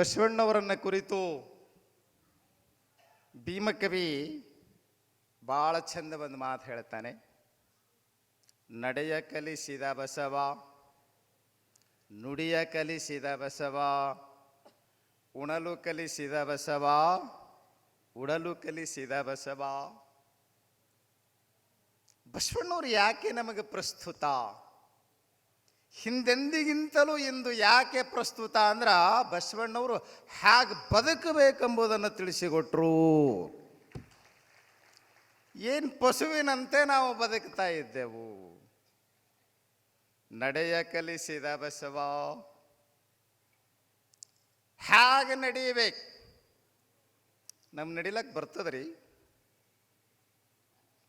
ಬಸವಣ್ಣವರನ್ನ ಕುರಿತು ಭೀಮಕವಿ ಭಾಳ ಚಂದ ಒಂದು ಮಾತು ಹೇಳ್ತಾನೆ. ನಡೆಯ ಕಲಿಸಿದ ಬಸವ, ನುಡಿಯ ಕಲಿಸಿದ ಬಸವ, ಉಣಲು ಕಲಿಸಿದ ಬಸವ, ಉಡಲು ಕಲಿಸಿದ ಬಸವ. ಬಸವಣ್ಣವ್ರು ಯಾಕೆ ನಮಗೆ ಪ್ರಸ್ತುತ? ಹಿಂದೆಂದಿಗಿಂತಲೂ ಇಂದು ಯಾಕೆ ಪ್ರಸ್ತುತ ಅಂದ್ರ ಬಸವಣ್ಣವರು ಹೇಗೆ ಬದುಕಬೇಕೆಂಬುದನ್ನು ತಿಳಿಸಿಕೊಟ್ರು. ಏನು ಪಶುವಿನಂತೆ ನಾವು ಬದುಕ್ತಾ ಇದ್ದೆವು. ನಡೆಯ ಕಲಿಸಿದ ಬಸವ ಹೇಗೆ ನಡೆಯಬೇಕು? ನಮ್ ನಡಿಲಕ್ಕೆ ಬರ್ತದ್ರಿ.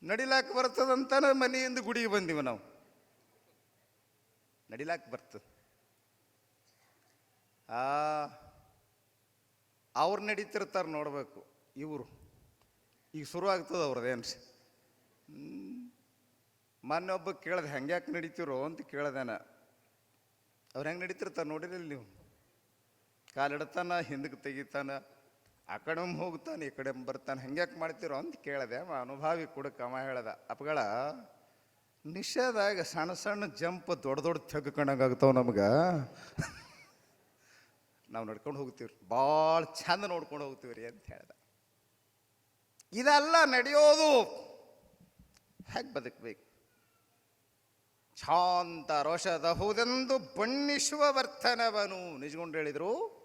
ನಡಿಲಾಕ್ ಬರ್ತದಂತ ಮನೆಯಿಂದ ಗುಡಿಗೆ ಬಂದಿವಿ ನಾವು. ನಡಿಲಾಕ್ ಬರ್ತದೆ ಆ, ಅವ್ರು ನಡೀತಿರ್ತಾರೆ ನೋಡಬೇಕು, ಇವರು. ಈಗ ಶುರು ಆಗ್ತದೆ ಅವ್ರದ್ದೇನು ಮೊನ್ನೆ ಒಬ್ಬ ಹೆಂಗೆ ಯಾಕೆ ನಡೀತಿರೋ? ಅಂತ ಕೇಳ್ದೇನ ಅವ್ರು ಹೆಂಗೆ ನಡೀತಿರ್ತಾರೆ ನೋಡಿರಲಿಲ್ಲ ನೀವು. ಕಾಲಿಡ್ತಾನ ಹಿಂದಕ್ಕೆ ತೆಗಿತಾನ, ಆ ಕಡೆ ಹೋಗ್ತಾನೆ ಈ ಕಡೆ ಬರ್ತಾನೆ ಹೆಂಗ್ಯಾಕೆ ಮಾಡ್ತಿರೋ? ಅಂತ ಕೇಳಿದೆ ಅನುಭವಿ ಅವ ಹೇಳ್ದ. ಅಪ್ಪಗಳ ನಿಷೇಧಾಗ ಸಣ್ಣ ಸಣ್ಣ ಜಂಪ್ ದೊಡ್ಡ ದೊಡ್ಡ ತೆಗ್ಕೊಂಡಂಗಾಗ್ತಾವ ನಮ್ಗೆ. ನಾವು ನಡ್ಕೊಂಡು ಹೋಗ್ತೀವಿ ಭಾಳ ಚಂದ ನೋಡ್ಕೊಂಡು ಹೋಗ್ತೀವಿ ರೀ ಅಂತ ಹೇಳ್ದ. ಇದೆಲ್ಲ ನಡೆಯೋದು ಹೇಗೆ ಬದುಕಬೇಕು? ಶಾಂತ ರೋಷದ ಬಣ್ಣಿಸುವ ವರ್ತನವನು, ನಿಜಗೊಂಡು ಹೇಳಿದರು.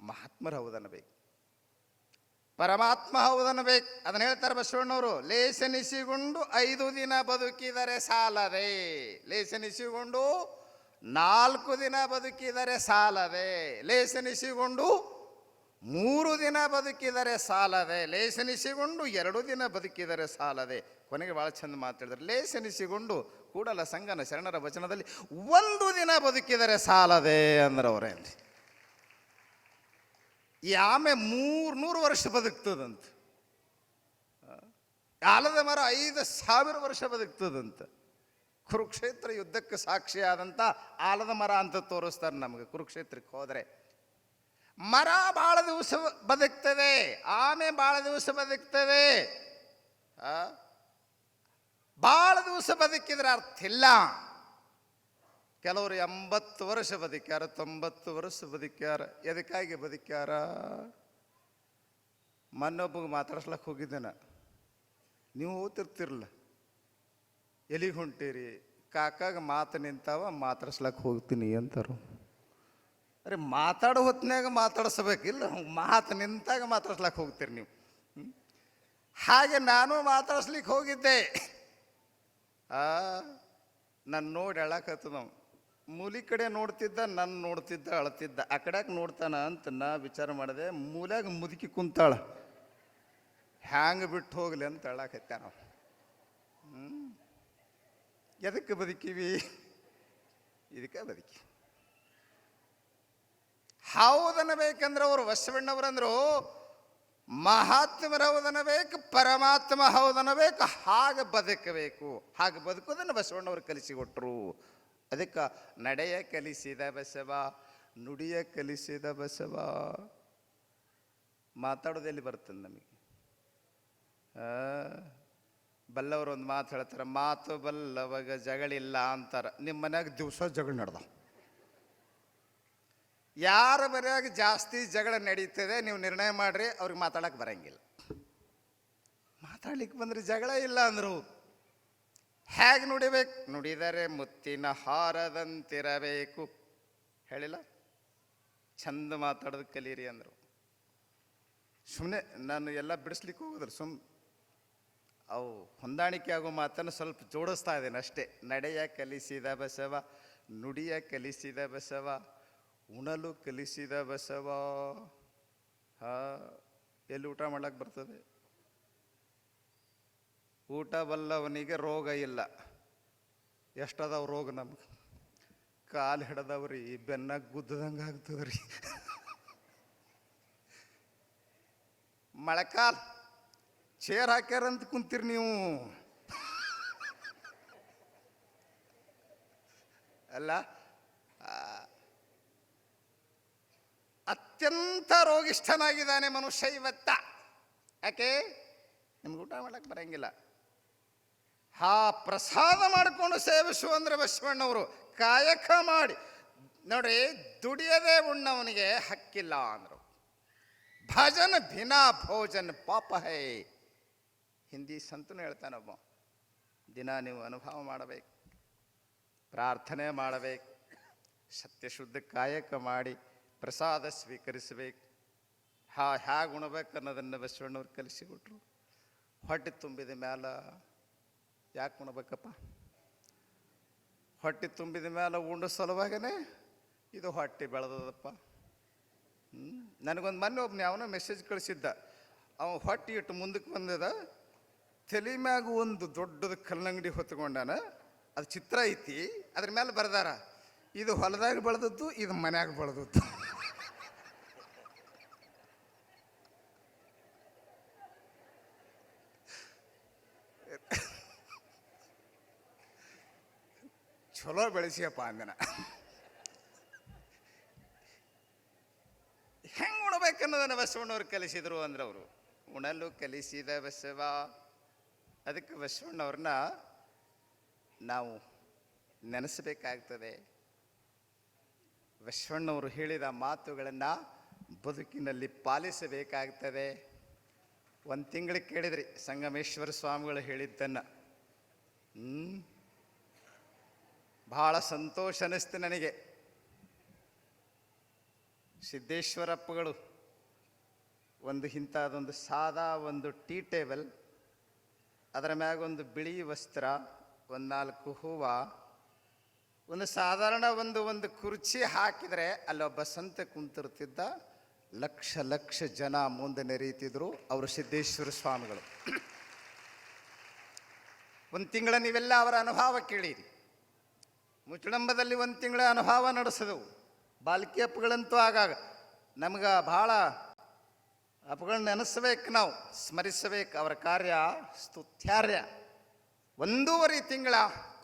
ಮಹಾತ್ಮರ ಹೌದನ್ನಬೇಕು ಪರಮಾತ್ಮ ಹೌದನ್ನಬೇಕು ಅದನ್ನು ಹೇಳ್ತಾರೆ ಬಸವಣ್ಣವರು ಲೇಸನಿಸಿಕೊಂಡು ಐದು ದಿನ ಬದುಕಿದರೆ ಸಾಲದೆ. ಲೇಸನಿಸಿಕೊಂಡು ನಾಲ್ಕು ದಿನ ಬದುಕಿದರೆ ಸಾಲದೆ. ಲೇಸನಿಸಿಕೊಂಡು ಮೂರು ದಿನ ಬದುಕಿದರೆ ಸಾಲದೆ. ಲೇಸನಿಸಿಕೊಂಡು ಎರಡು ದಿನ ಬದುಕಿದರೆ ಸಾಲದೆ. ಕೊನೆಗೆ ಭಾಳ ಚಂದ ಮಾತಾಡಿದ್ರೆ. ಲೇಸನಿಸಿಕೊಂಡು ಕೂಡಲ ಸಂಗನ ಶರಣರ ವಚನದಲ್ಲಿ ಒಂದು ದಿನ ಬದುಕಿದರೆ ಸಾಲದೆ ಅಂದ್ರೆ ಅವರೇನ್ರಿ ಈ ಆಮೆ ಮೂರ್ನೂರು ವರ್ಷ ಬದುಕ್ತದಂತ. ಆಲದ ಮರ ಐದು ಸಾವಿರ ವರ್ಷ ಬದುಕ್ತದಂತ. ಕುರುಕ್ಷೇತ್ರ ಯುದ್ಧಕ್ಕೆ ಸಾಕ್ಷಿಯಾದಂಥ ಆಲದ ಮರ ಅಂತ ತೋರಿಸ್ತಾರೆ ನಮಗೆ, ಕುರುಕ್ಷೇತ್ರಕ್ಕೆ ಹೋದರೆ. ಮರ ಭಾಳ ದಿವಸ ಬದುಕ್ತದೆ, ಆಮೆ ಭಾಳ ದಿವಸ ಬದುಕ್ತದೆ? ಭಾಳ ದಿವಸ ಬದುಕಿದ್ರೆ ಅರ್ಥ ಇಲ್ಲ. ಕೆಲವರು ಎಂಬತ್ತು ವರ್ಷ ಬದುಕ್ಯಾರ, ತೊಂಬತ್ತು ವರ್ಷ ಬದುಕ್ಯಾರ. ಎದಕ್ಕಾಗಿ ಬದುಕ್ಯಾರ? ಮನ್ನೊಬ್ಬಗೆ ಮಾತಾಡ್ಸ್ಲಕ್ಕೆ ಹೋಗಿದ್ದೇನ. ನೀವು ಓದ್ತಿರ್ತಿರಲ್ಲ ಎಲಿ ಹೊಂಟೀರಿ? ಕಾಕಾಗ ಮಾತು ನಿಂತಾವ ಮಾತಾಡ್ಸ್ಲಕ್ಕೆ ಹೋಗ್ತೀನಿ ಅಂತಾರು. ಅರೆ, ಮಾತಾಡೋ ಹೊತ್ತಿನಾಗ ಮಾತಾಡಿಸ್ಬೇಕಿಲ್ಲ. ಮಾತು ನಿಂತಾಗ ಮಾತಾಡ್ಸ್ಲಕ್ಕೆ ಹೋಗ್ತೀರಿ ನೀವು. ಹಾಗೆ ನಾನು ಮಾತಾಡ್ಸ್ಲಿಕ್ಕೆ ಹೋಗಿದ್ದೆ. ಆ ನನ್ನ ನೋಡಿ ಹೇಳಕತ್ತದ ಮೂಲಿ ಕಡೆ ನೋಡ್ತಿದ್ದ ನನ್ನ ನೋಡ್ತಿದ್ದ, ಅಳ್ತಿದ್ದ. ಆ ಕಡೆಗೆ ನೋಡ್ತಾನ ಅಂತ ನಾ ವಿಚಾರ ಮಾಡಿದೆ, ಮೂಲ್ಯಾಗ ಮುದುಕಿ ಕುಂತಾಳ. ಹ್ಯಾಂಗ ಬಿಟ್ಟು ಹೋಗ್ಲಿ ಅಂತ ಅಳಕತ್ತ ನಾವು. ಎದಕ್ಕೆ ಬದುಕಿವಿ? ಇದಕ್ಕೆ ಬದುಕಿ. ಹೌದನ್ನಬೇಕಂದ್ರೆ ಅವರು ವಶವಣ್ಣವರಂದ್ರು ಮಹಾತ್ಮರ ಹೌದನ್ನಬೇಕು ಪರಮಾತ್ಮ ಹೌದನ್ನಬೇಕು ಹಾಗೆ ಬದುಕಬೇಕು. ಹಾಗೆ ಬದುಕೋದನ್ನು ಬಸವಣ್ಣವರು ಕಲಿಸಿಕೊಟ್ರು ಅದಕ್ಕೆ ನಡೆಯ ಕಲಿಸಿದ ಬಸವ, ನುಡಿಯ ಕಲಿಸಿದ ಬಸವ. ಮಾತಾಡೋದು ಎಲ್ಲಿ ಬರ್ತದೆ ನಮಗೆ? ಬಲ್ಲವರು ಒಂದು ಮಾತು ಹೇಳ್ತಾರೆ, ಮಾತು ಬಲ್ಲವಾಗ ಜಗಳಿಲ್ಲ ಅಂತಾರೆ. ನಿಮ್ಮ ಮನ್ಯಾಗ ದಿವಸ ಜಗಳ ನಡೆದ ಯಾರ ಮನೆಯಾಗ ಜಾಸ್ತಿ ಜಗಳ ನಡೀತದೆ, ನೀವು ನಿರ್ಣಯ ಮಾಡ್ರಿ, ಅವ್ರಿಗೆ ಮಾತಾಡಕ್ಕೆ ಬರಂಗಿಲ್ಲ. ಮಾತಾಡ್ಲಿಕ್ಕೆ ಬಂದ್ರೆ ಜಗಳ ಇಲ್ಲ ಅಂದರು. ಹೇಗೆ ನುಡಿಬೇಕು? ನುಡಿದರೆ ಮುತ್ತಿನ ಹಾರದಂತಿರಬೇಕು. ಹೇಳಿಲ್ಲ? ಚಂದ ಮಾತಾಡೋದು ಕಲೀರಿ ಅಂದರು. ಸುಮ್ಮನೆ ನಾನು ಎಲ್ಲ ಬಿಡಿಸ್ಲಿಕ್ಕೆ ಹೋಗಿದ್ರು ಸುಮ್ ಅವು ಹೊಂದಾಣಿಕೆ ಆಗೋ ಮಾತನ್ನು ಸ್ವಲ್ಪ ಜೋಡಿಸ್ತಾ ಇದ್ದೇನೆ ಅಷ್ಟೇ. ನಡೆಯ ಕಲಿಸಿದ ಬಸವ, ನುಡಿಯ ಕಲಿಸಿದ ಬಸವ, ಉಣಲು ಕಲಿಸಿದ ಬಸವ. ಹಾ, ಎಲ್ಲಿ ಊಟ ಮಾಡಕ್ಕೆ ಬರ್ತದೆ? ಊಟ ಬಲ್ಲವನಿಗೆ ರೋಗ ಇಲ್ಲ. ಎಷ್ಟದಾವ ರೋಗ ನಮ್ಗೆ? ಕಾಲು ಹಿಡ್ದವ್ರಿ ಬೆನ್ನ ಗುದ್ದದಂಗೆ ಆಗ್ತದ್ರಿ. ಮಳೆಕಾಲ, ಚೇರ್ ಹಾಕ್ಯಾರಂತ ಕುಂತೀರಿ ನೀವು. ಅಲ್ಲ ಅತ್ಯಂತ ರೋಗಿಷ್ಠನಾಗಿದ್ದಾನೆ ಮನುಷ್ಯ ಇವತ್ತ. ಯಾಕೆ? ನಿಮ್ಗೆ ಊಟ ಮಾಡಕ್ಕೆ ಬರಂಗಿಲ್ಲ. ಹಾ ಪ್ರಸಾದ ಮಾಡಿಕೊಂಡು ಸೇವಿಸು ಅಂದ್ರೆ ಬಸವಣ್ಣವರು ಕಾಯಕ ಮಾಡಿ ನೋಡಿ ದುಡಿಯದೆ ಉಣ್ಣವನಿಗೆ ಹಕ್ಕಿಲ್ಲ ಅಂದರು. ಭಜನ್ ಭಿನಾ ಭೋಜನ್ ಪಾಪ ಹೈ. ಹಿಂದಿ ಸಂತನು ಹೇಳ್ತಾನೊಬ್ಬ ದಿನ ನೀವು ಅನುಭವ ಮಾಡಬೇಕು, ಪ್ರಾರ್ಥನೆ ಮಾಡಬೇಕು, ಸತ್ಯಶುದ್ಧ ಕಾಯಕ ಮಾಡಿ ಪ್ರಸಾದ ಸ್ವೀಕರಿಸಬೇಕು. ಹಾ, ಹ್ಯಾಗೆ ಉಣಬೇಕು ಅನ್ನೋದನ್ನು ಬಸವಣ್ಣವ್ರು ಕಲಿಸಿಕೊಟ್ರು. ಹೊಟ್ಟೆ ತುಂಬಿದ ಮ್ಯಾಲ ಯಾಕೆ ಉಣ್ಬೇಕಪ್ಪ? ಹೊಟ್ಟೆ ತುಂಬಿದ ಮೇಲೆ ಉಂಡ ಸಲುವಾಗನೇ ಇದು ಹೊಟ್ಟೆ ಬೆಳೆದದಪ್ಪ. ಹ್ಞೂ ನನಗೊಂದು ಮೊನ್ನೆ ಒಬ್ಬನ ಅವನು ಮೆಸೇಜ್ ಕಳಿಸಿದ್ದ. ಅವನು ಹೊಟ್ಟೆ ಇಟ್ಟು ಮುಂದಕ್ಕೆ ಬಂದದ, ತಲೆ ಮ್ಯಾಗ ಒಂದು ದೊಡ್ಡದ ಕಲ್ಲಂಗಡಿ ಹೊತ್ಕೊಂಡಾನ, ಅದು ಚಿತ್ರ ಐತಿ, ಅದ್ರ ಮೇಲೆ ಬರ್ದಾರ, ಇದು ಹೊಲದಾಗ ಬೆಳೆದದ್ದು, ಇದು ಮನ್ಯಾಗ ಬೆಳೆದದ್ದು. ಚಲೋ ಬೆಳೆಸಿಯಪ್ಪ ಅಂದನ. ಹೆಂಗೆ ಉಣ್ಬೇಕನ್ನೋದನ್ನ ಬಸವಣ್ಣವ್ರು ಕಲಿಸಿದ್ರು ಅಂದ್ರೆ ಅವರು. ಉಣಲು ಕಲಿಸಿದ ಬಸವ. ಅದಕ್ಕೆ ಬಸವಣ್ಣವ್ರನ್ನ ನಾವು ನೆನೆಸಬೇಕಾಗ್ತದೆ. ಬಸವಣ್ಣವರು ಹೇಳಿದ ಮಾತುಗಳನ್ನು ಬದುಕಿನಲ್ಲಿ ಪಾಲಿಸಬೇಕಾಗ್ತದೆ. ಒಂದು ತಿಂಗಳಿಗೆ ಕೇಳಿದ್ರಿ, ಸಂಗಮೇಶ್ವರ ಸ್ವಾಮಿಗಳು ಹೇಳಿದ್ದನ್ನು. ಹ್ಞೂ ಬಹಳ ಸಂತೋಷ ಅನ್ನಿಸ್ತು ನನಗೆ. ಸಿದ್ದೇಶ್ವರಪ್ಪಗಳು ಒಂದು ಇಂಥದ್ದೊಂದು ಸಾದಾ ಒಂದು ಟೀ ಟೇಬಲ್, ಅದರ ಮ್ಯಾಗ ಒಂದು ಬಿಳಿ ವಸ್ತ್ರ, ಒಂದು ನಾಲ್ಕು ಹೂವ, ಒಂದು ಸಾಧಾರಣ ಒಂದು ಒಂದು ಕುರ್ಚಿ ಹಾಕಿದರೆ ಅಲ್ಲೊಬ್ಬ ಸಂತ ಕುಂತಿರ್ತಿದ್ದ ಲಕ್ಷ ಲಕ್ಷ ಜನ ಮುಂದೆ ನೆರೆಯುತ್ತಿದ್ದರು ಅವರು ಸಿದ್ದೇಶ್ವರ ಸ್ವಾಮಿಗಳು. ಒಂದು ತಿಂಗಳ ನೀವೆಲ್ಲ ಅವರ ಅನುಭವ ಕೇಳಿರಿ. ಮುಚ್ಚಳಂಬದಲ್ಲಿ ಒಂದು ತಿಂಗಳ ಅನುಭವ ನಡೆಸಿದವು. ಬಾಲ್ಕಿ ಅಪ್ಪಗಳಂತೂ ಆಗಾಗ ನಮ್ಗೆ ಭಾಳ ಅಪ್ಪಗಳನ್ನ ನೆನೆಸ್ಬೇಕು ನಾವು, ಸ್ಮರಿಸಬೇಕು ಅವರ ಕಾರ್ಯ ಸ್ತುತ್ಯಾರ್ಯ. ಒಂದೂವರೆ ತಿಂಗಳ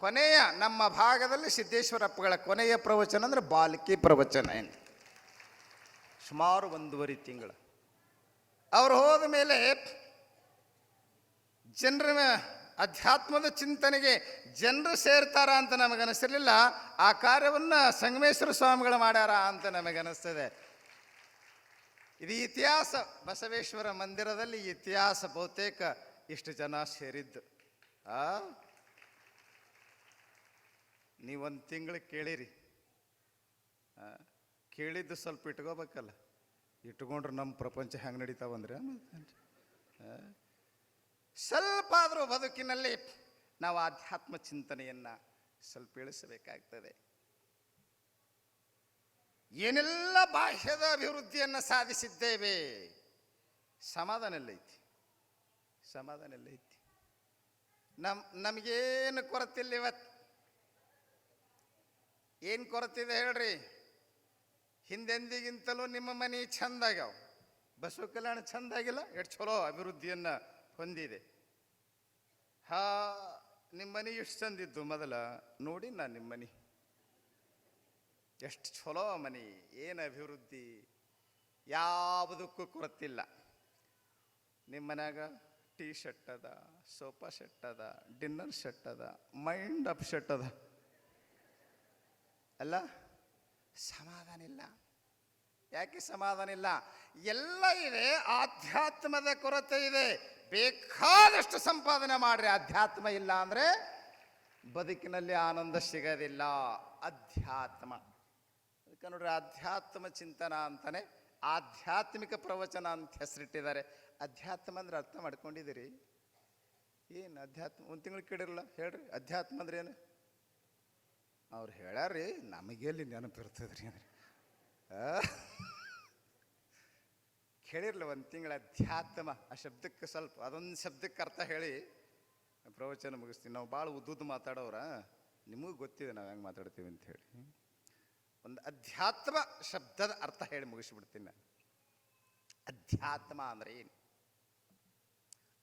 ಕೊನೆಯ ನಮ್ಮ ಭಾಗದಲ್ಲಿ ಸಿದ್ದೇಶ್ವರ ಅಪ್ಪಗಳ ಕೊನೆಯ ಪ್ರವಚನ ಅಂದರೆ ಬಾಲ್ಕಿ ಪ್ರವಚನ ಏನು ಸುಮಾರು ಒಂದೂವರೆ ತಿಂಗಳ. ಅವರು ಹೋದ ಮೇಲೆ ಜನರ ಅಧ್ಯಾತ್ಮದ ಚಿಂತನೆಗೆ ಜನರು ಸೇರ್ತಾರ ಅಂತ ನಮಗನಿಸಿರಲಿಲ್ಲ ಆ ಕಾರ್ಯವನ್ನು ಸಂಗಮೇಶ್ವರ ಸ್ವಾಮಿಗಳು ಮಾಡ್ಯಾರ ಅಂತ ನಮಗನಿಸ್ತದೆ ಇದು ಇತಿಹಾಸ. ಬಸವೇಶ್ವರ ಮಂದಿರದಲ್ಲಿ ಇತಿಹಾಸ ಬಹುತೇಕ ಇಷ್ಟು ಜನ ಸೇರಿದ್ದು. ಆ? ನೀವೊಂದು ತಿಂಗಳು ಕೇಳಿರಿ. ಕೇಳಿದ್ದು ಸ್ವಲ್ಪ ಇಟ್ಕೋಬೇಕಲ್ಲ. ಇಟ್ಕೊಂಡ್ರೆ ನಮ್ಮ ಪ್ರಪಂಚ ಹೆಂಗೆ ನಡೀತಾವಂದ್ರೆ? ಸ್ವಲ್ಪ ಆದರೂ ಬದುಕಿನಲ್ಲಿ ನಾವು ಆಧ್ಯಾತ್ಮ ಚಿಂತನೆಯನ್ನು ಸ್ವಲ್ಪ ಇಳಿಸಬೇಕಾಗ್ತದೆ. ಏನೆಲ್ಲ ಬಾಹ್ಯದ ಅಭಿವೃದ್ಧಿಯನ್ನು ಸಾಧಿಸಿದ್ದೇವೆ? ಸಮಾಧಾನ ಎಲ್ಲೈತಿ ಸಮಾಧಾನ ಎಲ್ಲೈತಿ ನಮ್, ನಮಗೇನು ಕೊರತಿಲ್ಲ ಇವತ್ತು ಏನು ಕೊರತಿದೆ ಹೇಳ್ರಿ? ಹಿಂದೆಂದಿಗಿಂತಲೂ ನಿಮ್ಮ ಮನೆ ಚಂದ ಆಗ್ಯಾವ. ಬಸವ ಕಲ್ಯಾಣ ಚಂದ ಆಗಿಲ್ಲ? ಎಷ್ಟು ಚಲೋ ಅಭಿವೃದ್ಧಿಯನ್ನು ಹೊಂದಿದೆ. ಹಾ ನಿಮ್ಮ ಮನೆ ಎಷ್ಟು ಚಂದಿದ್ದು ಮೊದಲ? ನೋಡಿ ನಾನು ನಿಮ್ಮ ಮನೆ. ಎಷ್ಟು ಚಲೋ ಮನೆ, ಏನು ಅಭಿವೃದ್ಧಿ? ಯಾವುದಕ್ಕೂ ಕೊರತಿಲ್ಲ. ನಿಮ್ಮ ಮನ್ಯಾಗ ಟೀ ಶರ್ಟ್ ಅದ, ಸೋಫಾ ಸೆಟ್ ಅದ, ಡಿನ್ನರ್ ಶರ್ಟ್ ಅದ, ಮೈಂಡ್ ಅಪ್ ಶರ್ಟ್ ಅದ. ಅಲ್ಲ? ಸಮಾಧಾನ ಇಲ್ಲ. ಯಾಕೆ ಸಮಾಧಾನ ಇಲ್ಲ? ಎಲ್ಲ ಇದೆ, ಆಧ್ಯಾತ್ಮದ ಕೊರತೆ ಇದೆ. ಬೇಕಾದಷ್ಟು ಸಂಪಾದನೆ ಮಾಡ್ರಿ ಅಧ್ಯಾತ್ಮ ಇಲ್ಲ ಅಂದ್ರೆ ಬದುಕಿನಲ್ಲಿ ಆನಂದ ಸಿಗೋದಿಲ್ಲ. ಅಧ್ಯಾತ್ಮ. ಅದಕ್ಕೆ ನೋಡ್ರಿ ಅಧ್ಯಾತ್ಮ ಚಿಂತನ ಅಂತಾನೆ ಆಧ್ಯಾತ್ಮಿಕ ಪ್ರವಚನ ಅಂತ ಹೆಸರಿಟ್ಟಿದ್ದಾರೆ. ಅಧ್ಯಾತ್ಮ ಅಂದ್ರೆ ಅರ್ಥ ಮಾಡ್ಕೊಂಡಿದ್ದೀರಿ? ಏನು ಅಧ್ಯಾತ್ಮ? ಒಂದು ತಿಂಗಳು ಕೇಳಿರಲ್ಲ, ಹೇಳ್ರಿ. ಅಧ್ಯಾತ್ಮ ಅಂದ್ರೆ ಏನು? ಅವ್ರು ಹೇಳಾರ್ರಿ ನಮಗೆಲ್ಲಿ ನೆನಪಿರ್ತದ್ರಿ ಅಂದ್ರೆ? ಕೇಳಿರ್ಲ ಒಂದು ತಿಂಗಳ ಅಧ್ಯಾತ್ಮ, ಆ ಶಬ್ದಕ್ಕೆ ಸ್ವಲ್ಪ, ಅದೊಂದು ಶಬ್ದಕ್ಕೆ ಅರ್ಥ ಹೇಳಿ. ಪ್ರವಚನ ಮುಗಿಸ್ತೀನಿ. ನಾವು ಭಾಳ ಉದ್ದುದ್ದು ಮಾತಾಡೋರ ನಿಮಗೂ ಗೊತ್ತಿದೆ ನಾವು ಹೆಂಗೆ ಮಾತಾಡ್ತೀವಿ ಅಂತ ಹೇಳಿ. ಒಂದು ಅಧ್ಯಾತ್ಮ ಶಬ್ದದ ಅರ್ಥ ಹೇಳಿ ಮುಗಿಸ್ಬಿಡ್ತೀನಿ ನಾನು. ಅಧ್ಯಾತ್ಮ ಅಂದ್ರೆ ಏನು?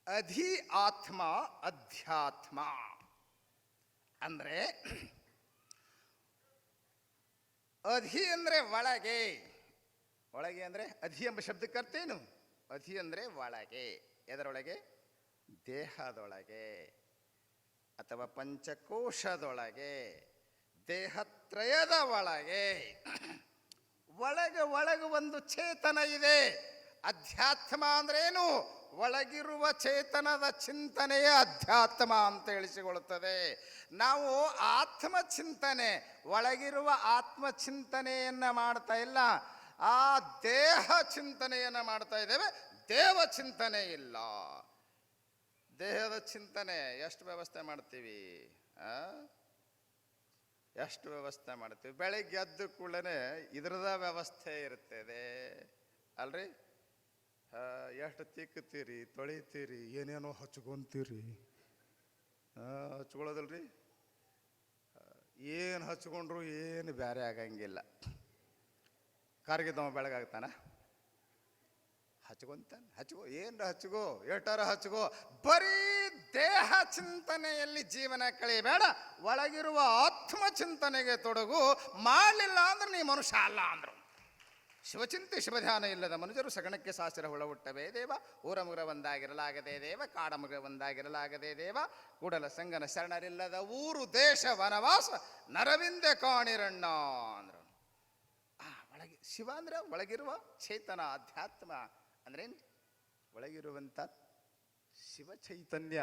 ಅಧಿ ಆತ್ಮ ಅಧ್ಯಾತ್ಮ. ಅಂದ್ರೆ ಅಧಿ ಅಂದ್ರೆ ಒಳಗೆ. ಒಳಗೆ ಅಂದರೆ ಅಧಿ ಎಂಬ ಶಬ್ದ ಅರ್ಥ ಏನು? ಅಧಿ ಅಂದರೆ ಒಳಗೆ. ಎದರೊಳಗೆ? ದೇಹದೊಳಗೆ. ಅಥವಾ ಪಂಚಕೋಶದೊಳಗೆ. ದೇಹತ್ರಯದ ಒಳಗೆ. ಒಳಗೆ ಒಳಗೆ ಒಂದು ಚೇತನ ಇದೆ. ಅಧ್ಯಾತ್ಮ ಅಂದ್ರೇನು? ಒಳಗಿರುವ ಚೇತನದ ಚಿಂತನೆಯೇ ಅಧ್ಯಾತ್ಮ ಅಂತ ಹೇಳಿಸಿಕೊಳ್ಳುತ್ತದೆ ನಾವು ಆತ್ಮ ಚಿಂತನೆ ಒಳಗಿರುವ ಆತ್ಮ ಚಿಂತನೆಯನ್ನು ಮಾಡ್ತಾ ಇಲ್ಲ. ಆ ದೇಹ ಚಿಂತನೆಯನ್ನು ಮಾಡ್ತಾ ಇದ್ದೇವೆ. ದೇವ ಚಿಂತನೆ ಇಲ್ಲ. ದೇಹದ ಚಿಂತನೆ, ಎಷ್ಟು ವ್ಯವಸ್ಥೆ ಮಾಡ್ತೀವಿ? ಎಷ್ಟು ವ್ಯವಸ್ಥೆ ಮಾಡ್ತೀವಿ? ಬೆಳಿಗ್ಗೆ ಎದ್ದು ಕೂಡಲೇ ಇದ್ರದ ವ್ಯವಸ್ಥೆ ಇರ್ತದೆ ಅಲ್ರಿ? ಎಷ್ಟು ತಿಕ್ಕತ್ತೀರಿ, ತೊಳಿತೀರಿ, ಏನೇನೋ ಹಚ್ಕೊಂತೀರಿ? ಹಚ್ಕೊಳ್ಳೋದಲ್ರಿ? ಏನು ಹಚ್ಕೊಂಡ್ರು ಏನು ಬೇರೆ ಆಗಂಗಿಲ್ಲ. ಕಾರ್ಗಿದ್ದವ ಬೆಳಗಾಗ್ತಾನ? ಹಚ್ಕೊಂತಾನೆ, ಹಚ್ಕೋ ಏನು ಹಚ್ಕೋ ಏಟಾರ ಹಚ್ಕೋ, ಬರೀ ದೇಹ ಚಿಂತನೆಯಲ್ಲಿ ಜೀವನ ಕಳಿಬೇಡ, ಒಳಗಿರುವ ಆತ್ಮ ಚಿಂತನೆಗೆ ತೊಡಗು, ಮಾಡಲಿಲ್ಲ ಅಂದ್ರೆ ನೀ ಮನುಷ್ಯ ಅಲ್ಲ ಅಂದ್ರು. ಶಿವಚಿಂತೆ ಶಿವಧ್ಯಾನ ಇಲ್ಲದ ಮನುಜರು ಸಗಣಕ್ಕೆ ಸಾಸಿರ ಹುಳ ಹುಟ್ಟವೇ ದೇವ ಊರಮುರ ಒಂದಾಗಿರಲಾಗದೆ ದೇವ, ಕಾಡಮುಗ ಒಂದಾಗಿರಲಾಗದೆ ದೇವ, ಕೂಡಲ ಸಂಗನ ಶರಣರಿಲ್ಲದ ಊರು, ದೇಶ, ವನವಾಸ, ನರವಿಂದೆ ಕಾಣಿರಣ್ಣ ಅಂದ್ರು. ಆ, ಒಳಗೆ ಶಿವ ಅಂದ್ರೆ ಒಳಗಿರುವ ಚೇತನ, ಅಧ್ಯಾತ್ಮ ಅಂದ್ರೇನು ಒಳಗಿರುವಂಥ ಶಿವ ಚೈತನ್ಯ.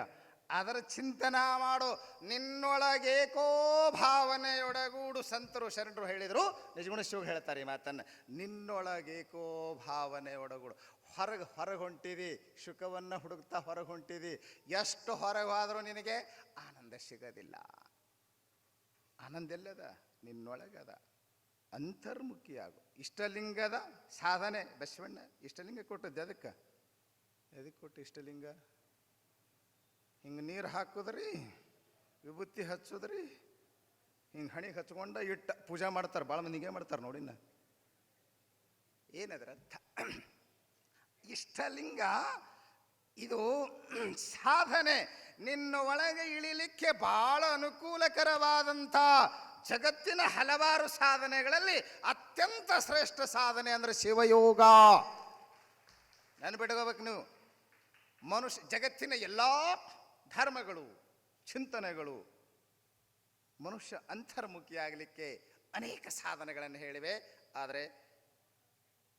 ಅದರ ಚಿಂತನ ಮಾಡು. ನಿನ್ನೊಳಗೇಕೋ ಭಾವನೆಯೊಡಗೂಡು. ಸಂತರು, ಶರಣರು ಹೇಳಿದರು. ನಿಜಗುಣ ಶಿವ ಹೇಳ್ತಾರೆ ಈ ಮಾತನ್ನು. ನಿನ್ನೊಳಗೇಕೋ ಭಾವನೆಯೊಡಗೂಡು. ಹೊರಗೆ ಹೊರಗೆ ಹೊಂಟಿದಿ ಶುಕವನ್ನು ಹುಡುಕ್ತಾ ಹೊರಗೆ ಹೊಂಟಿದಿ ಎಷ್ಟು ಹೊರಗೆ ಹೋದರೂ ನಿನಗೆ ಆನಂದ ಸಿಗೋದಿಲ್ಲ. ಆನಂದ ಎಲ್ಲದ ನಿನ್ನೊಳಗದ. ಅಂತರ್ಮುಖಿಯಾಗು. ಇಷ್ಟಲಿಂಗದ ಸಾಧನೆ. ಬಸವಣ್ಣ ಇಷ್ಟಲಿಂಗ ಕೊಟ್ಟದ್ದು ಅದಕ್ಕೆ ಎದಕ್ಕೆ ಕೊಟ್ಟು ಇಷ್ಟಲಿಂಗ? ಹಿಂಗೆ ನೀರು ಹಾಕೋದ್ರಿ, ವಿಭೂತಿ ಹಚ್ಚೋದ್ರಿ, ಹಿಂಗೆ ಹಣಿಗೆ ಹಚ್ಕೊಂಡ ಇಟ್ಟ ಪೂಜೆ ಮಾಡ್ತಾರೆ ಭಾಳ ಮಂದಿಗೆ ಮಾಡ್ತಾರೆ ನೋಡಿನ ಏನದ್ರ ಅರ್ಥ? ಇಷ್ಟಲಿಂಗ ಇದು ಸಾಧನೆ, ನಿನ್ನ ಒಳಗೆ ಇಳಿಲಿಕ್ಕೆ ಬಹಳ ಅನುಕೂಲಕರವಾದಂಥ ಜಗತ್ತಿನ ಹಲವಾರು ಸಾಧನೆಗಳಲ್ಲಿ ಅತ್ಯಂತ ಶ್ರೇಷ್ಠ ಸಾಧನೆ ಅಂದ್ರೆ ಶಿವಯೋಗ. ಬಿಡ್ಕೋಬೇಕು ನೀವು. ಮನುಷ್ಯ ಜಗತ್ತಿನ ಎಲ್ಲ ಧರ್ಮಗಳು, ಚಿಂತನೆಗಳು ಮನುಷ್ಯ ಅಂತರ್ಮುಖಿಯಾಗಲಿಕ್ಕೆ ಅನೇಕ ಸಾಧನೆಗಳನ್ನು ಹೇಳಿವೆ. ಆದರೆ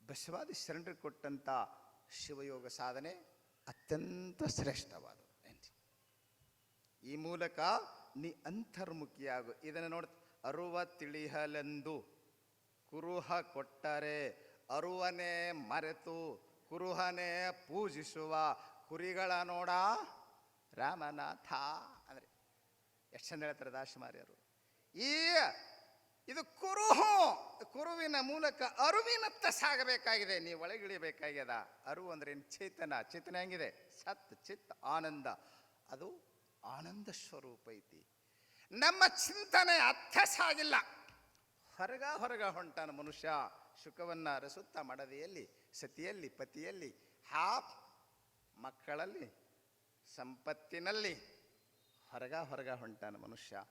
ಬಸವಾದಿ ಶರಣರು ಕೊಟ್ಟಂಥ ಶಿವಯೋಗ ಸಾಧನೆ ಅತ್ಯಂತ ಶ್ರೇಷ್ಠವಾದ ಈ ಮೂಲಕ ನೀ ಅಂತರ್ಮುಖಿಯಾಗು ಇದನ್ನು ನೋಡ್, ಅರುವ ತಿಳಿಹಲೆಂದು ಕುರುಹ ಕೊಟ್ಟರೆ ಅರುವನೇ ಮರೆತು ಕುರುಹನೇ ಪೂಜಿಸುವ ಕುರಿಗಳ ನೋಡ ರಾಮನಾಥ ಅಂದರೆ ಎಷ್ಟು ಚಂದ ಹೇಳ್ತಾರೆ ದಾಸಮಾರ್ಯರು ಈ ಇದು ಕುರುಹು, ಕುರುವಿನ ಮೂಲಕ ಅರುವಿನತ್ತ ಸಾಗಬೇಕಾಗಿದೆ ನೀವು ಒಳಗಿಳಿಬೇಕಾಗ್ಯದ. ಅರು ಅಂದ್ರೆ ಚೇತನ. ಚೇತನ ಹೆಂಗಿದೆ? ಸತ್, ಚಿತ್, ಆನಂದ. ಅದು ಆನಂದ ಸ್ವರೂಪ ಐತಿ. ನಮ್ಮ ಚಿಂತನೆ ಅರ್ಥ ಸಾಗಿಲ್ಲ. ಹೊರಗ ಹೊರಗ ಹೊಂಟಾನ ಮನುಷ್ಯ. ಸುಖವನ್ನ ಅರಸುತ್ತ ಮಡದಿಯಲ್ಲಿ, ಸತಿಯಲ್ಲಿ, ಪತಿಯಲ್ಲಿ ಹಾಫ್ ಮಕ್ಕಳಲ್ಲಿ ಸಂಪತ್ತಿನಲ್ಲಿ ಹೊರಗ ಹೊರಗ ಹೊಂಟಾನ ಮನುಷ್ಯ.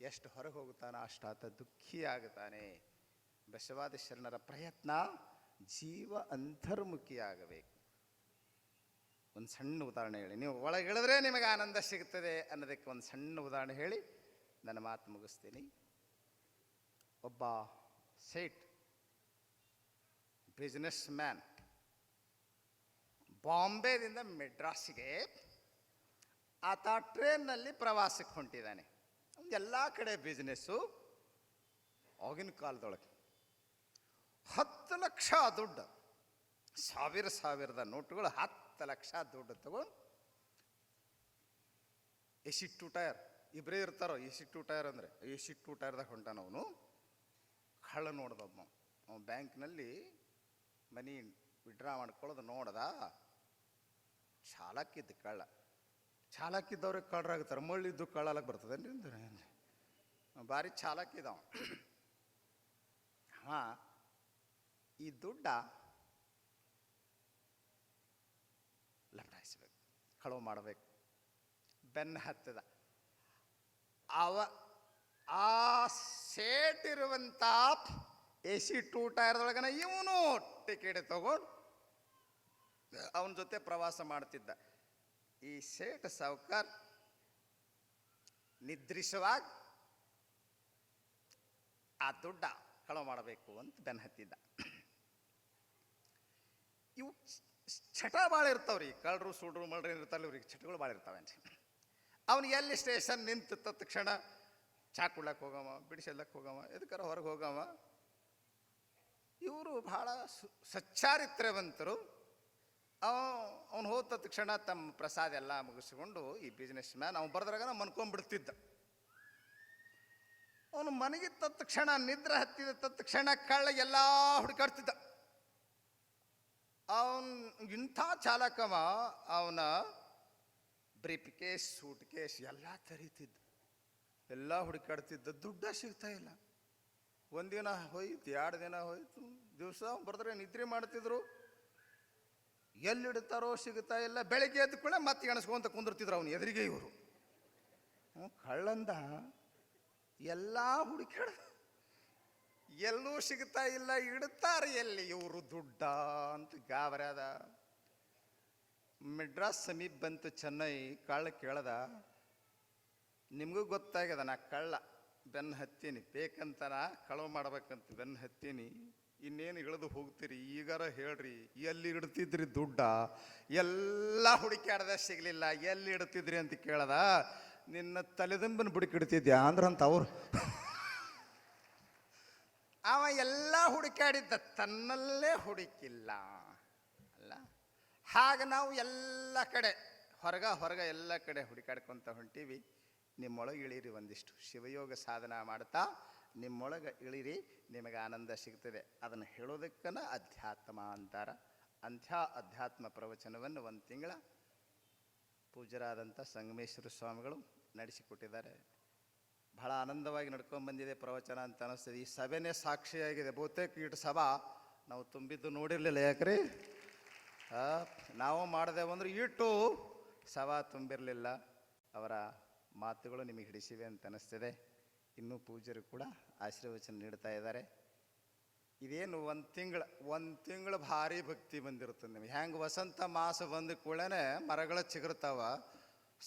ಎಷ್ಟು ಹೊರಗೆ ಹೋಗುತ್ತಾನೋ ಅಷ್ಟಾತ ದುಃಖಿಯಾಗುತ್ತಾನೆ ಬಸವಾದಿ ಶರಣರ ಪ್ರಯತ್ನ ಜೀವ ಅಂತರ್ಮುಖಿಯಾಗಬೇಕು. ಒಂದು ಸಣ್ಣ ಉದಾಹರಣೆ ಹೇಳಿ. ನೀವು ಒಳಗಿಳಿದ್ರೆ ನಿಮಗೆ ಆನಂದ ಸಿಗ್ತದೆ ಅನ್ನೋದಕ್ಕೆ ಒಂದು ಸಣ್ಣ ಉದಾಹರಣೆ ಹೇಳಿ. ನನ್ನ ಮಾತು ಮುಗಿಸ್ತೀನಿ. ಒಬ್ಬ ಸೇಟ್ ಬಿಸ್ನೆಸ್ ಮ್ಯಾನ್ ಬಾಂಬೆದಿಂದ ಮೆಡ್ರಾಸ್ಗೆ ಆತ ಟ್ರೈನ್ನಲ್ಲಿ ಪ್ರವಾಸಕ್ಕೆ ಹೊಂಟಿದ್ದಾನೆ ಎಲ್ಲ ಕಡೆ ಬಿಸ್ನೆಸ್ಸು ಆಗಿನ ಕಾಲದೊಳಗೆ. ಹತ್ತು ಲಕ್ಷ ದುಡ್ಡು, ಸಾವಿರ ಸಾವಿರದ ನೋಟುಗಳು, ಹತ್ತು ಲಕ್ಷ ದುಡ್ಡು ತಗೊಂಡು ಎಸಿ ಟು ಟೈರ್ ಇಬ್ಬರೇ ಇರ್ತಾರೋ ಎಸಿ ಟು ಟೈರ್ ಅಂದರೆ ಎಸಿ ಟು ಟೈರ್ದಾಗ ಹೊಂಟಾನ ಅವನು. ಕಳ್ಳ ನೋಡ್ದಮ್ಮ ಅವನು ಬ್ಯಾಂಕ್ನಲ್ಲಿ ಮನಿ ವಿಡ್ರಾ ಮಾಡ್ಕೊಳ್ಳೋದು ನೋಡ್ದ. ಚಾಲಕ್ಕಿದ್ದ ಕಳ್ಳ. ಚಾಲಕ್ಕಿದ್ದವ್ರಿಗೆ ಕಳ್ಳರಾಗ್ತಾರೆ, ಮಳ್ಳಿದ್ದು ಕಳ್ಳಲಕ್ಕೆ ಬರ್ತದೇನ್ರಿ ರೀ ಭಾರಿ ಚಾಲಕ್ಕಿದವ. ಹಾಂ, ಈ ದುಡ್ಡ ಲಪಟಾಯಿಸ್ಬೇಕು ಕಳವು ಮಾಡಬೇಕು, ಬೆನ್ನು ಹತ್ತದ. ಅವ, ಆ ಸೇಟ್ ಎ ಸಿ ಟೂ ಟೈರ್ದೊಳಗನ ಇವನು ಟಿಕೆಟ್ ತಗೊಂಡು ಅವನ ಜೊತೆ ಪ್ರವಾಸ ಮಾಡ್ತಿದ್ದ. ಈ ಶೇಠ ಸಾವುಕಾರ್ ನಿದ್ರಿಸುವಾಗ ಆ ದುಡ್ಡ ಕಳವು ಮಾಡಬೇಕು ಅಂತ ಬೆನ್ ಹತ್ತಿದ್ದ ಇವು ಚಟ ಭಾಳ ಇರ್ತಾವ್ರಿ, ಕಳ್ಳರು, ಸುಡ್ರು ಮಳ್ರಿ ಇರ್ತಾರಲ್ಲ ಇವ್ರಿಗೆ ಚಟಗಳು ಭಾಳ ಇರ್ತಾವೆ ಅವನು ಎಲ್ಲಿ ಸ್ಟೇಷನ್ ನಿಂತು ತಕ್ಷಣ ಚಾ ಕುಡ್ಲಕ್ಕೆ ಹೋಗವ ಬಿಡಿಸಲಕ್ಕೆ ಹೋಗವ, ಎದಕ್ಕಾರ ಹೊರಗೆ ಹೋಗವ? ಇವರು ಬಹಳ ಸಚ್ಚಾರಿತ್ರ್ಯವಂತರು. ಅವನು ಹೋದ ತಕ್ಷಣ ತಮ್ಮ ಪ್ರಸಾದ ಎಲ್ಲ ಮುಗಿಸ್ಕೊಂಡು ಈ ಬಿಸ್ನೆಸ್ ಮ್ಯಾನ್ ಅವ್ನು ಬರೆದ್ರಾಗ ಮನ್ಕೊಂಡ್ಬಿಡ್ತಿದ್ದ ಅವನು ಮನೆಗೆ ತಕ್ಷಣ, ನಿದ್ರೆ ಹತ್ತಿದ ತಕ್ಷಣ ಕಳ್ಳ ಎಲ್ಲ ಹುಡುಕಾಡ್ತಿದ್ದ. ಅವನ್ ಇಂಥ ಚಾಲಕವ, ಅವನ ಬ್ರೀಫ್ ಕೇಸ್ ಸೂಟ್ ಕೇಸ್ ಎಲ್ಲ ತರೀತಿದ್ದ. ಎಲ್ಲ ಹುಡುಕಾಡ್ತಿದ್ದ. ದುಡ್ಡ ಸಿಗ್ತಾ ಇಲ್ಲ. ಒಂದಿನ ಹೋಯ್ತು, ಎರಡು ದಿನ ಹೋಯ್ತು. ದಿವಸ ಬರೆದ್ರೆ ನಿದ್ರೆ ಮಾಡ್ತಿದ್ರು. ಎಲ್ಲಿಡ್ತಾರೋ ಸಿಗುತ್ತಾ ಇಲ್ಲ ಬೆಳಗ್ಗೆ ಎದ್ದ ಕೂಡ ಮತ್ತೆ ಎಣಸ್ಕೊಂತ ಕುಂದಿರ್ತಿದ್ರು ಅವನು ಎದುರಿಗೆ ಇವರು. ಕಳ್ಳಂದ ಎಲ್ಲ ಹುಡುಕಾಡ ಎಲ್ಲೂ ಸಿಗ್ತಾ ಇಲ್ಲ, ಇಡ್ತಾರೆ ಎಲ್ಲಿ ಇವರು ದುಡ್ಡ ಅಂತ ಗಾಬರಿ ಅದ ಮೆಡ್ರಾಸ್ ಸಮೀಪ ಬಂತು ಚೆನ್ನೈ, ಕಳ್ಳ ಕೇಳ್ದ, ನಿಮಗೂ ಗೊತ್ತಾಗ್ಯದ ನಾ ಕಳ್ಳ ಬೆನ್ನು ಹತ್ತೀನಿ, ಬೇಕಂತನ, ಕಳವು ಮಾಡ್ಬೇಕಂತ ಬೆನ್ನು ಹತ್ತೀನಿ. ಇನ್ನೇನು ಇಳಿದು ಹೋಗ್ತೀರಿ? ಈಗಾರ ಹೇಳ್ರಿ, ಎಲ್ಲಿ ಇಡ್ತಿದ್ರಿ ದುಡ್ಡ? ಎಲ್ಲ ಹುಡುಕ್ಯಾಡ್ದ ಸಿಗಲಿಲ್ಲ, ಎಲ್ಲಿ ಇಡ್ತಿದ್ರಿ ಅಂತ ಕೇಳ್ದ, ನಿನ್ನ ತಲೆದಂಬನ ಬುಡಕಿಡ್ತಿದ್ಯಾ ಅಂದ್ರಂತ ಅವ್ರು. ಅವ ಎಲ್ಲ ಹುಡುಕಾಡಿದ್ದ ತನ್ನಲ್ಲೇ ಹುಡುಕಿಲ್ಲ. ಅಲ್ಲ? ಹಾಗ ನಾವು ಎಲ್ಲ ಕಡೆ, ಹೊರಗ ಹೊರಗ ಎಲ್ಲ ಕಡೆ ಹುಡುಕಾಡ್ಕೊಂತ ಹೊಂಟೀವಿ. ನಿಮ್ಮೊಳಗೆ ಇಳೀರಿ ಒಂದಿಷ್ಟು. ಶಿವಯೋಗ ಸಾಧನ ಮಾಡ್ತಾ ನಿಮ್ಮೊಳಗೆ ಇಳಿರಿ, ನಿಮಗೆ ಆನಂದ ಸಿಗ್ತದೆ. ಅದನ್ನು ಹೇಳೋದಕ್ಕನ ಅಧ್ಯಾತ್ಮ ಅಂತಾರ. ಅಂಥ ಅಧ್ಯಾತ್ಮ ಪ್ರವಚನವನ್ನು ಒಂದು ತಿಂಗಳ ಪೂಜ್ಯರಾದಂಥ ಸಂಗಮೇಶ್ವರ ಸ್ವಾಮಿಗಳು ನಡೆಸಿಕೊಟ್ಟಿದ್ದಾರೆ. ಬಹಳ ಆನಂದವಾಗಿ ನಡ್ಕೊಂಡು ಬಂದಿದೆ ಪ್ರವಚನ ಅಂತ ಅನ್ನಿಸ್ತದೆ ಈ ಸಭೆನೇ ಸಾಕ್ಷಿಯಾಗಿದೆ. ಬಹುತೇಕ ಇಟ್ಟು ಸಭಾ ನಾವು ತುಂಬಿದ್ದು ನೋಡಿರಲಿಲ್ಲ ಯಾಕ್ರಿ? ನಾವು ಮಾಡಿದೆವು ಅಂದ್ರೆ ಇಟ್ಟು ಸಭಾ ತುಂಬಿರಲಿಲ್ಲ. ಅವರ ಮಾತುಗಳು ನಿಮಗೆ ಹಿಡಿಸಿವೆ ಅಂತ ಅನ್ನಿಸ್ತದೆ ಇನ್ನೂ ಪೂಜ್ಯರು ಕೂಡ ಆಶೀರ್ವಚನ ನೀಡ್ತಾ ಇದ್ದಾರೆ. ಇದೇನು ಒಂದು ತಿಂಗಳು ಒಂದು ತಿಂಗಳು ಭಾರಿ ಭಕ್ತಿ ಬಂದಿರ್ತದೆ ನಿಮಗೆ. ಹೆಂಗೆ ವಸಂತ ಮಾಸ ಬಂದ ಕೂಡಲೇ ಮರಗಳು ಚಿಗುರ್ತಾವ.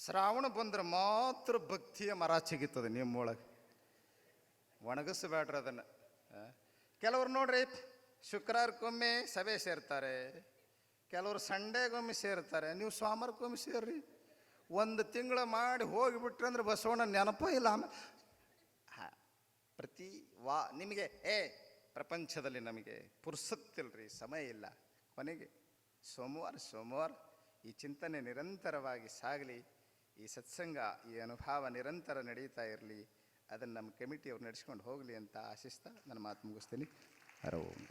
ಶ್ರಾವಣ ಬಂದ್ರೆ ಮಾತ್ರ ಭಕ್ತಿಯ ಮರ ಚಿಗಿತದೆ ನಿಮ್ಮೊಳಗೆ ಒಣಗಿಸ್ಬೇಡ್ರಿ ಅದನ್ನು. ಕೆಲವ್ರು ನೋಡ್ರಿ ಶುಕ್ರವಾರಕ್ಕೊಮ್ಮೆ ಸಭೆ ಸೇರ್ತಾರೆ. ಕೆಲವರು ಸಂಡೇಗೊಮ್ಮೆ ಸೇರ್ತಾರೆ. ನೀವು ಸೋಮವಾರಕ್ಕೊಮ್ಮೆ ಸೇರ್ರಿ. ಒಂದು ತಿಂಗಳು ಮಾಡಿ ಹೋಗಿಬಿಟ್ರೆ ಅಂದ್ರೆ ಬಸವಣ್ಣ ನೆನಪ ಇಲ್ಲ. ಆಮೇಲೆ ಪ್ರತಿ ವಾ, ನಿಮಗೆ, ಏ, ಪ್ರಪಂಚದಲ್ಲಿ ನಮಗೆ ಪುರ್ಸತ್ತಿಲ್ರಿ, ಸಮಯ ಇಲ್ಲ ಕೊನೆಗೆ, ಸೋಮವಾರ ಸೋಮವಾರ, ಈ ಚಿಂತನೆ ನಿರಂತರವಾಗಿ ಸಾಗಲಿ, ಈ ಸತ್ಸಂಗ, ಈ ಅನುಭವ ನಿರಂತರ ನಡೀತಾ ಇರಲಿ, ಅದನ್ನು ನಮ್ಮ ಕಮಿಟಿಯವ್ರು ನಡೆಸ್ಕೊಂಡು ಹೋಗಲಿ ಅಂತ ಆಶಿಸ್ತಾ ನನ್ನ ಮಾತು ಮುಗಿಸ್ತೀನಿ ಹರ ಓಂ.